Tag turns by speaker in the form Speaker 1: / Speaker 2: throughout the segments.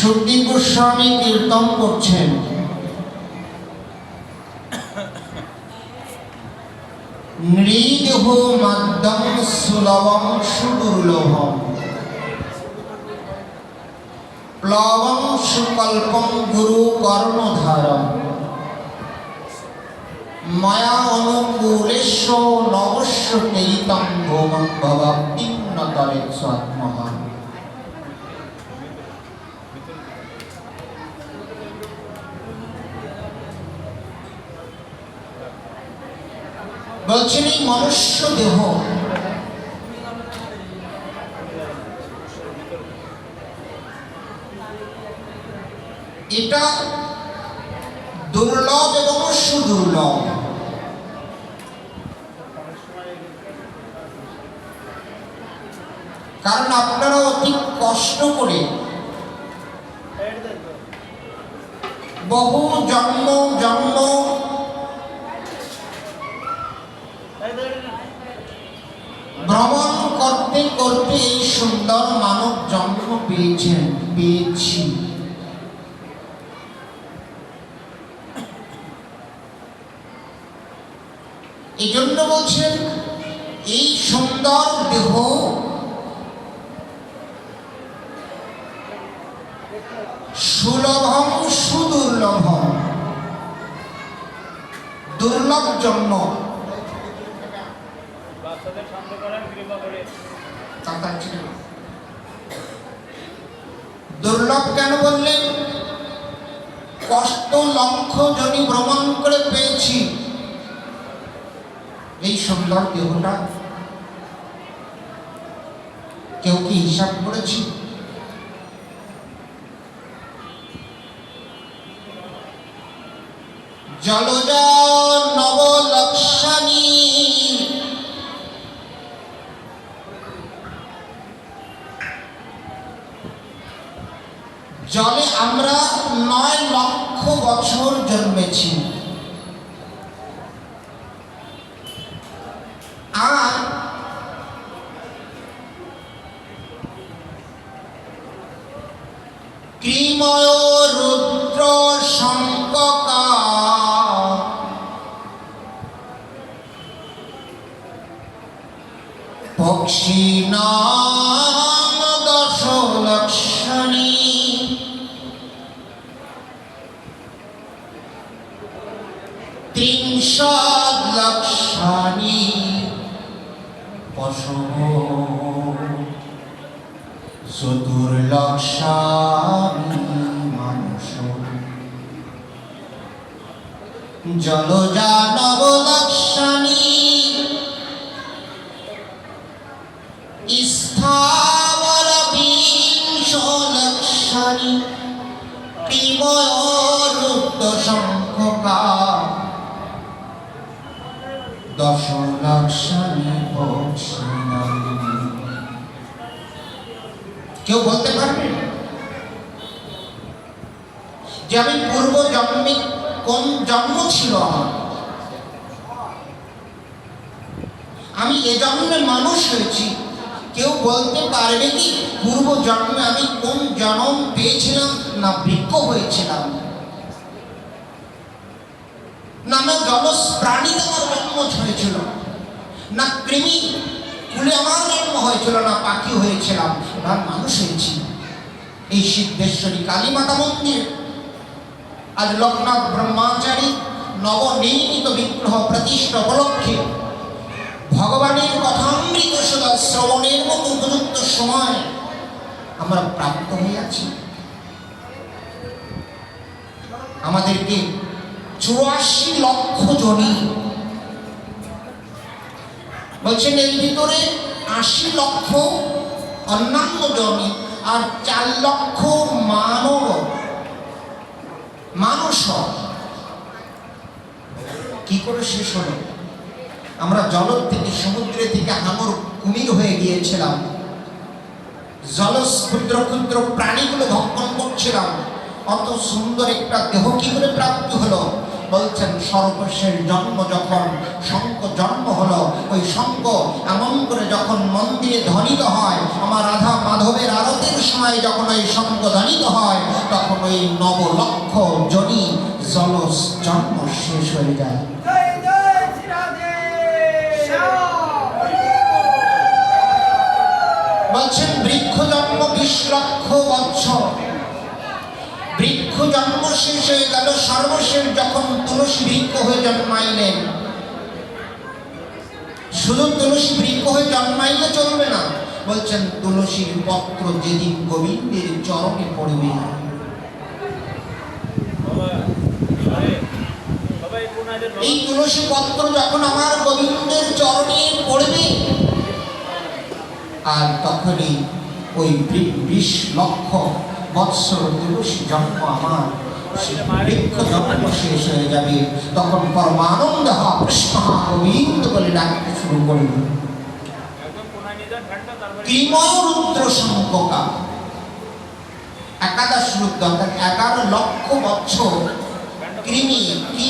Speaker 1: সুখদীপ গোস্বামী কীর্তন করছেন। নৃদেহ মাদ্যম সুলভম সুদুর্লভম। প্লবম সুকল্পম গুরু কর্ণধারম মায়া অনুকূলেশ্ব নবস্য তেরিতম ভৌমং ভবাপ্তিন্নতরে স্বাত্মহান বলছেন এই মনুষ্য দেহ। এটা দুর্লভ এবং সুদুর্লভ। কারণ আপনারা অতি কষ্ট করে বহু জন্ম জন্ম ভ্রমণ করতে করতে এই সুন্দর মানব জন্ম পেয়েছেন পেয়েছি। এই জন্য বলছেন, এই সুন্দর দেহ সুলভম সুদুর্লভম, দুর্লভ জন্ম। দুর্লভ কেন বললেন কষ্ট লক্ষ জনি ভ্রমণ করে পেয়েছি। এই সুন্দর দেহটা কেউ কি হিসাব করেছি? জলজা জন্মেছি। আর ক্রিময় জলজা নবলক্ষানি স্থাবর বিংশ লক্ষানি প্রিময় রুদ্র শঙ্খকা দশ লক্ষানি কেউ বলতে পারবে? যে আমি পূর্ব জন্মে কোন জন্ম ছিল আমার? আমি এ জন্মে মানুষ হয়েছি। কেউ বলতে পারবে কি পূর্ব জন্মে আমি কোন জন্ম পেয়েছিলাম না বৃক্ষ হয়েছিলাম? না আমার জলজ প্রাণীতে আমার জন্ম হয়েছিল। না কৃমি কুলে আমার জন্ম হয়েছিল, না পাখি হয়েছিলাম। না মানুষ হয়েছি। এই সিদ্ধেশ্বরী কালী মাতা মন্দির আজ লোকনাথ ব্রহ্মাচারী নবনির্মিত বিগ্রহ প্রতিষ্ঠা উপলক্ষে ভগবানের কথামৃত সদা শ্রবণের মতো উপযুক্ত সময় আমরা প্রাপ্ত হইয়াছি আমাদেরকে চুরাশি লক্ষ জনই বলছেন, এর ভিতরে আশি লক্ষ অন্যান্য জনই আর চার লক্ষ মানব মানুষ করে শেষ হলো আমরা জলত থেকে সমুদ্রে থেকে হাঙর কুমির হয়ে গিয়েছিলাম। জলজ, ক্ষুদ্র ক্ষুদ্র প্রাণীগুলো ভক্ষণ করছিলাম। অত সুন্দর একটা দেহ কি করে প্রাপ্ত হলো? বলছেন, সর্বশেষ জন্ম যখন, শঙ্খ জন্ম হলো। ওই এমন করে যখন মন্দিরে ধ্বনিত হয়, আমার রাধা মাধবের আরতির সময় যখন ওই শঙ্খ ধ্বনিত হয়, তখন ওই নবলক্ষ জনি জলস জন্ম শেষ হয়ে যায়
Speaker 2: জয় জয় শ্রী রাধে
Speaker 1: বলছেন বৃক্ষ জন্ম বিশ লক্ষ বৎসর। বৃক্ষ জন্ম শেষ হয়ে গেল, সর্বশেষ যখন তুলসী বৃক্ষ হয়ে জন্মাইলেন। শুধু তুলসী বৃক্ষ হয়ে জন্মাইলে চলবে না, বলছেন তুলসীর পত্র যেদিন গোবিন্দের চরণে পড়বে।
Speaker 3: এই
Speaker 1: তুলসী পত্র যখন আমার গোবিন্দের চরণে পড়বে আর তখনই ওই বিশ লক্ষ বৎসর তুলসী জন্ম আমার। বৃক্ষ জন্ম শেষ হয়ে যাবে, তখন পরমানন্দ কৃষ্ণ বলে ডাকতে শুরু সংককা একাদশ রুদ্র অর্থাৎ এগারো লক্ষ বছর কৃমি, কি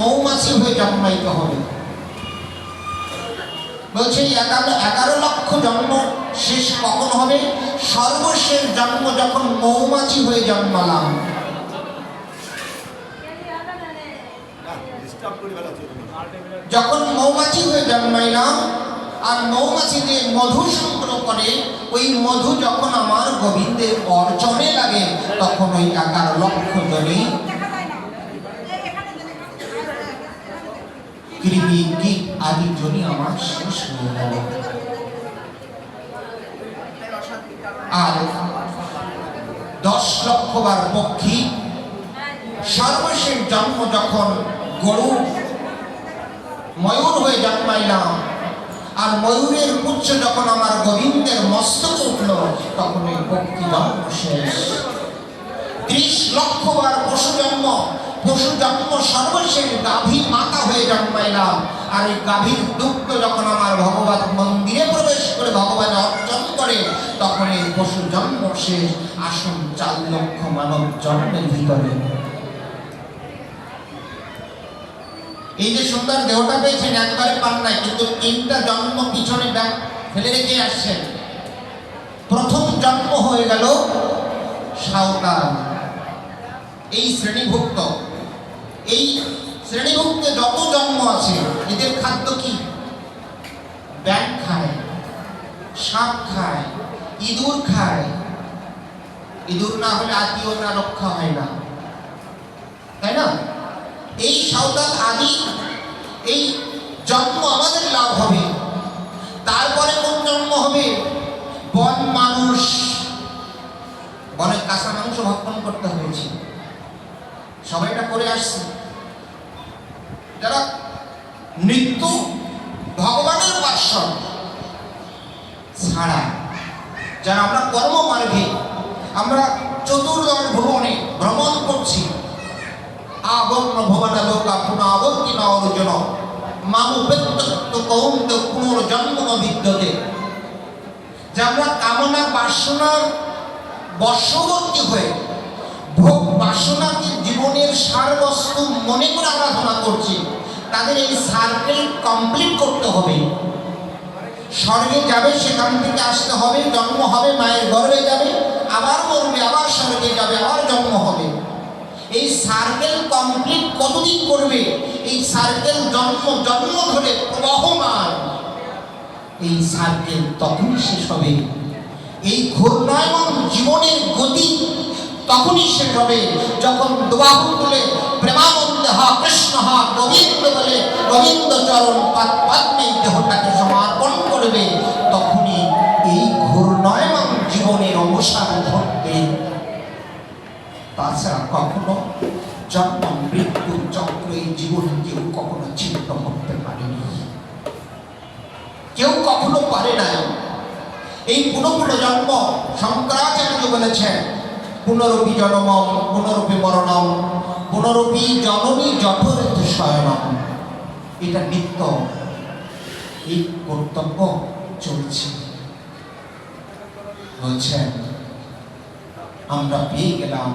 Speaker 1: মৌমাছি হয়ে জন্মাইতে হবে। বলছে এগারো এগারো লক্ষ জন্ম শেষ কখন হবে? সর্বশেষ জন্ম যখন মৌমাছি হয়ে জন্মালাম। যখন মৌমাছি হয়ে জন্মাইলাম আর মৌমাছি যে মধু সংগ্রহ করে ওই মধু যখন আমার গোবিন্দের অর্চনে লাগে তখন ওই এগারো লক্ষ জনে কৃমি কীট আদি জনি আমার শেষ হয়ে গেল। আর দশ লক্ষ বার পক্ষী সর্বশেষ জন্ম যখন গরু ময়ূর হয়ে জন্মাইলাম, আর ময়ূরের পুচ্ছ যখন আমার গোবিন্দের মস্তকে উঠল, তখন ওই পক্ষী জন্ম শেষ। ত্রিশ লক্ষ বার পশু জন্ম পশু জন্ম সর্বশেষ গাভী মাতা হয়ে জন্মাইলাম আর এই গাভীর দুগ্ধ যখন আমার ভগবান মন্দিরে প্রবেশ করে ভগবান অর্জন করে, তখন এই পশু জন্ম শেষ, আসুন চার লক্ষ মানব জন্মের ভিতরে। এই যে সুন্দর দেহটা পেয়েছেন, একবারে পান নাই, কিন্তু তিনটা জন্ম পিছনে ফেলে রেখে আসছেন। প্রথম জন্ম হয়ে গেল সাঁওতাল। এই শ্রেণীভুক্ত, এই শ্রেণীভুক্ত যত জন্ম আছে, এদের খাদ্য কি? ব্যাগ খায়, সাপ খায়, ইঁদুর খায়। ইঁদুর না হলে আত্মীয় না রক্ষা হয় না। তাই না? এই সাঁওতাল আদি, এই জন্ম আমাদের লাভ হবে। তারপরে কোন জন্ম হবে? বন মানুষ। বনে কাঁচা মাংস ভক্ষণ করতে হয়েছে। সবাই এটা করে আসছে। যারা মৃত্যু ভগবানের পার্শ্বদ ছাড়া, যারা আমরা কর্ম মার্গে আমরা চতুর্দশ ভুবনে ভ্রমণ করছি আবর্ণ ভবনা লোকা পুনঃবর্তি অর্জুন, মামু বেত্তত্ব কৌন্ত পুনর্জন্ম বিদ্যতে। যে আমরা কামনা বাসনার বশবর্তী হয়ে, ভোগ বাসনাকে সারবস্তু মনে করে আরাধনা করছি। তাদের এই সার্কেল কমপ্লিট করতে হবে। স্বর্গে যাবে, সেখান থেকে আসতে হবে, জন্ম হবে, মায়ের গর্ভে যাবে, আবার মরবে, আবার স্বর্গে যাবে, আবার জন্ম হবে। এই সার্কেল কমপ্লিট কতদিন করবে? এই সার্কেল জন্ম জন্ম ধরে প্রবাহমান। এই সার্কেল তখনই শেষ হবে। এই ঘূর্ণায়মান জীবনের গতি তখনই শেষ হবে যখন দুবাহু তুলে প্রেমানন্দ হা কৃষ্ণ হা গোবিন্দ বলে গোবিন্দ চরণ পদ্মে দেহটাকে সমর্পণ করবে, তখনই এই ঘূর্ণায়মান জীবনের অবসান ঘটবে। তাছাড়া কখনো জন্ম, মৃত্যু, চক্র এই জীবনে কেউ কখনো চিন্তা করতে পারেনি। কেউ কখনো পারে নাই। এই পুনঃপুন জন্ম শঙ্করাচার্য বলেছেন পুনরূপী জন্ম পুনরূপী মরণম পুনরূপী জননী জঠরিত শয়নম। এটা নিত্য, এই কর্তব্য চলছে। বলছেন, আমরা পেয়ে গেলাম,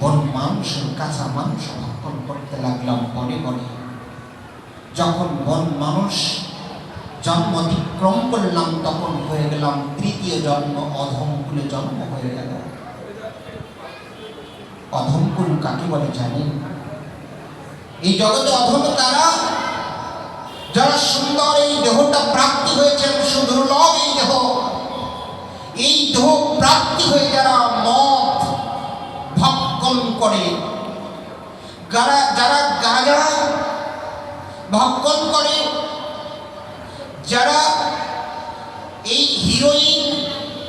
Speaker 1: বন মাংসের কাঁচা মাংস ভক্ষণ করতে লাগলাম বনে বনে। যখন বন মানুষ জন্ম অতিক্রম করলাম, তখন হয়ে গেলাম তৃতীয় জন্ম, অধম অধমকুলে জন্ম হয়ে গেল। অধমকুল কাকে বলে জানেন? এই জগতে অধম তারা যারা সুন্দর এই দেহটা প্রাপ্তি হয়েছেন সুদুর্লভ এই দেহ। এই দেহ প্রাপ্তি হয়ে যারা মদ, ভক্ষণ করে, যারা যারা গাঁজা ভক্ষণ করে, যারা এই হিরোইন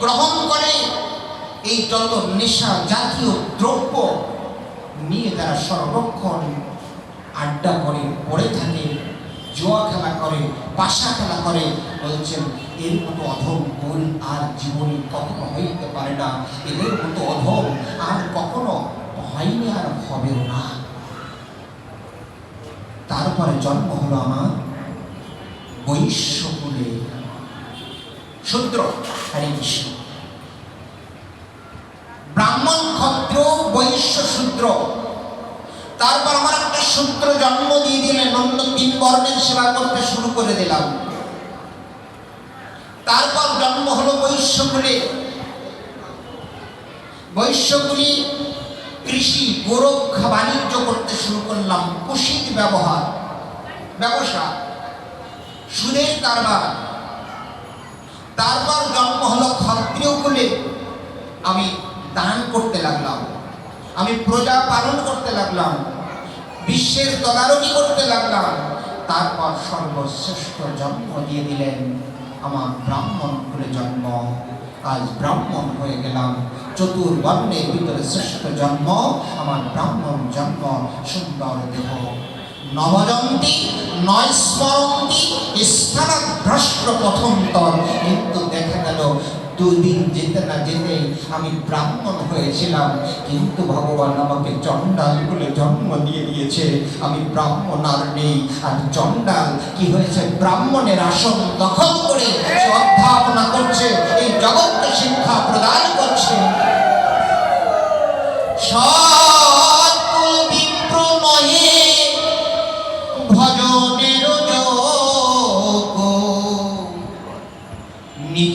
Speaker 1: গ্রহণ করে, এই যত নেশা জাতীয় দ্রব্য সর্বক্ষণ আড্ডা করে, পড়ে থাকে, জুয়া খেলা করে পাশা খেলা করে। বলছেন, এর মতো অধম কুল আর জীবনে কখনো হইতে পারে না। এদের মতো অধম আর কখনো হয়নি আর হবেও না। তারপরে জন্ম হলো আমার বৈশ্যকুলে। শূদ্র হরে কৃষ্ণ। ব্রাহ্মণ ক্ষত্র বৈশ্য শূদ্র তারপর আমার একটা সূত্র জন্ম দিয়ে দিলেন অন্য তিন বর্ণের সেবা করতে শুরু করে দিলাম। তারপর জন্ম হলো বৈশ্যকুলে। বৈশ্যকুলি কৃষি গোরক্ষা বাণিজ্য করতে শুরু করলাম, কুশির ব্যবহার, ব্যবসা। সুদের কারবার। তারপর জন্ম হলো ক্ষত্রিয় কুলে। আমি দান করতে লাগলাম। আমি প্রজা পালন করতে লাগলাম। বিশ্বের তদারকি করতে লাগলাম। তারপর সর্বশ্রেষ্ঠ জন্ম দিয়ে দিলেন আমার ব্রাহ্মণ কুলে জন্ম। আজ ব্রাহ্মণ হয়ে গেলাম। চতুর্বর্ণের ভিতরে শ্রেষ্ঠ জন্ম, আমার ব্রাহ্মণ জন্ম, সুন্দর দেহ। নবজন্তি নয় স্মরন্তি স্থানভ্রষ্ট প্রথমতর। কিন্তু দেখা গেল দুদিন যেতে না যেতে আমি ব্রাহ্মণ হয়েছিলাম, কিন্তু ভগবান আমাকে চণ্ডাল বলে জন্ম দিয়ে দিয়েছে। আমি ব্রাহ্মণ আর নেই। আর চণ্ডাল কি হয়েছে? ব্রাহ্মণের আসন দখল করে অধ্যাপনা করছে, এই জগৎকে শিক্ষা প্রদান করছে। সৎকুল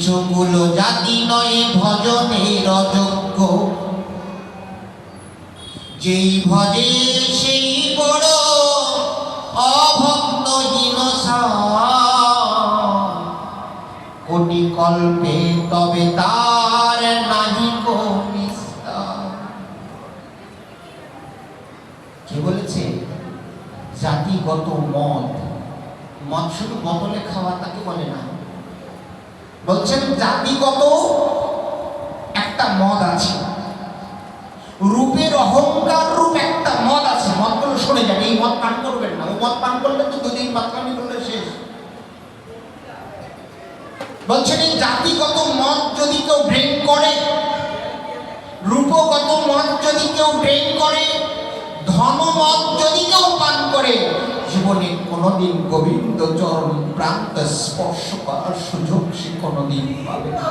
Speaker 1: নিচকুল জাতি নয়, ভজনের অযোগ্য। যেই ভজে সেই বড় অভক্তহীন সার। কোটি কল্পে তবে তার নাহি কো বলেছে? জাতিগত মদ মদ শুধু বোতলে খাওয়া তাকে বলে না। বলছেন জাতিগত একটা মদ আছে। রূপের অহংকার রূপ একটা মদ আছে। মদগুলো সরে যাবে, এই মদ পান করবেন না। মদ পান করলে তো দুদিন বাতলামি করলে শেষ। বলছেন, এই জাতিগত মদ যদি কেউ ড্রিঙ্ক করে, রূপগত মদ যদি কেউ ড্রিঙ্ক করে, ধনমদ যদি কেউ পান করে জীবনে কোনোদিন গোবিন্দ চরণ প্রান্ত স্পর্শ করার সুযোগ সে কোনোদিন পাবে না।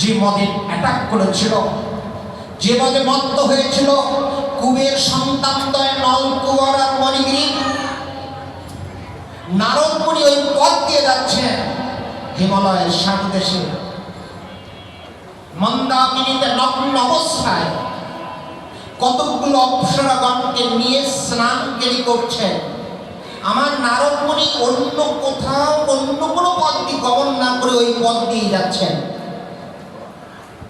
Speaker 1: যে মদে অ্যাটাক করেছিল, যে মদে মত্ত হয়েছিল, কুবের সন্তানদয় নলকুয়ার আর মণিগিরি। নারদমণি ওই পথ দিয়ে যাচ্ছেন হিমালয়ের সাত দেশে। মন্দাকিনীতে নগ্ন অবস্থায় কতগুলো অপ্সরাগণকে নিয়ে স্নানগিরি করছেন? আমার নারদমণি অন্য কোথাও অন্য কোনো পথ দিয়ে গমন না করে ওই পথ দিয়ে যাচ্ছেন।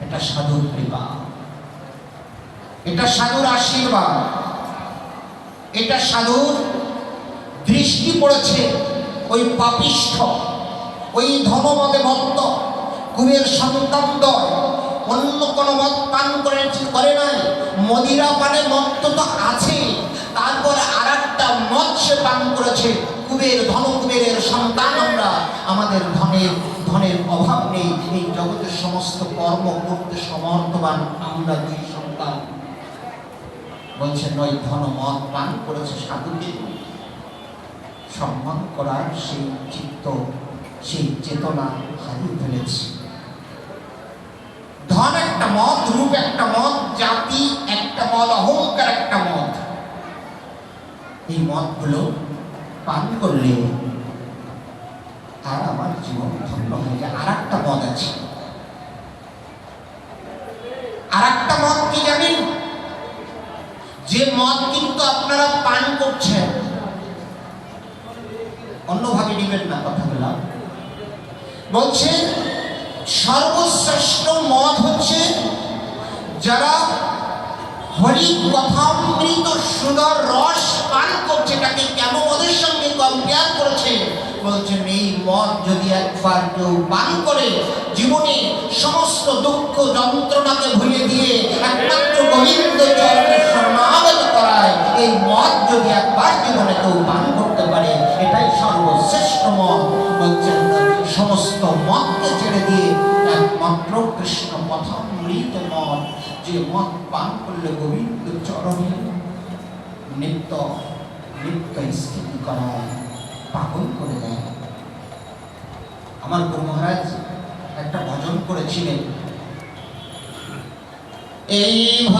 Speaker 1: এটা সাধুর কৃপা। এটা সাধুর আশীর্বাদ। এটা সাধুর দৃষ্টি পড়েছে ওই পাপিষ্ঠ, ওই ধনমদে মত্ত কুবের সন্তানদয় অন্য কোনো মদ পান করে করে নাই। মদিরা পানে মত্ত তো আছে। তারপরে আর একটা মদ সে পান করেছে। কুবের ধন কুবেরের সন্তান আমরা। আমাদের ধনের ধনের অভাব নেই। এই জগতের সমস্ত কর্ম করতে সমর্থবান আমরা দুই সন্তান। বলছেন ওই ধন মদ পান করেছে সাধুকে। সম্মান করার সেই চিত্ত, সেই চেতনা হারিয়ে ফেলেছে। একটা মত, রূপ একটা মত, জাতি চমৎকার একটা মদ এই মদগুলো পান করলে আর আমার জীবন ধন্য হয়ে যায়। আর একটা মদ আছে। আর একটা মদ কি জানেন? যে মদ কিন্তু আপনারা পান করছেন। অন্যভাবে নেবেন না কথাগুলো। বলছে সর্বশ্রেষ্ঠ মত হচ্ছে যারা হরি কথামৃত সুন্দর রস পান করছে, তাকে কেন ওদের সঙ্গে কম্পেয়ার করেছে? বলছেন এই মদ যদি একবার কেউ পান করে, জীবনে সমস্ত দুঃখ যন্ত্রণাকে ভুলে দিয়ে একমাত্র গোবিন্দ যে মত পান করলে গোবিন্দ চরণে নিত্য নিত্য স্থিতি করায় পাগল করে দেয়। আমার গুরু মহারাজ একটা ভজন করেছিলেন। এই